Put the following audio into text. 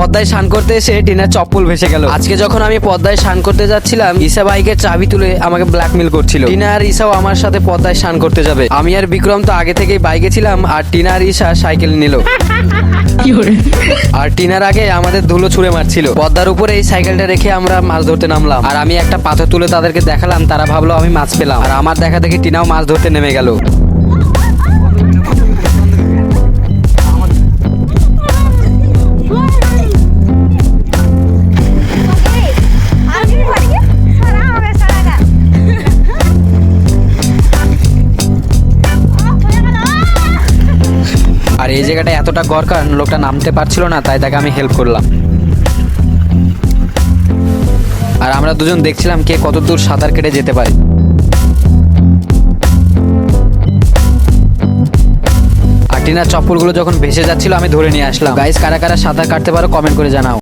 পদ্মায় স্নান করতে এসে টিনার চপ্পল ভেসে গেল। আজকে যখন আমি পদ্মায় স্নান করতে যাচ্ছিলাম ঈশা বাইকের চাবি তুলে আমাকে ব্ল্যাকমেল করছিল। টিনা আর ঈশাও আমার সাথে পদ্মায় স্নান করতে যাবে। আমি আর বিক্রম তো আগে থেকেই বাইকে ছিলাম আর টিনা আর ঈশা সাইকেল নিল। আর টিনার আগে আমাদের ধুলো ছুঁড়ে মারছিল। পদ্মার উপরে এই সাইকেলটা রেখে আমরা মাছ ধরতে নামলাম। আর আমি একটা পাথর তুলে তাদেরকে দেখালাম তারা ভাবলো আমি মাছ পেলাম। আর আমার দেখা দেখি টিনাও মাছ ধরতে নেমে গেল। এই জায়গাটা এতটা গরকার লোকটা নামতে পারছিল না, তাই তাকে আমি হেল্প করলাম। আর আমরা দুজন দেখছিলাম কে কত দূর সাঁতার কেটে যেতে পারে। আর টিনার চপ্পলগুলো যখন ভেসে যাচ্ছিল, আমি ধরে নিয়ে আসলাম। গাইস কারা কারা সাঁতার কাটতে পারো কমেন্ট করে জানাও।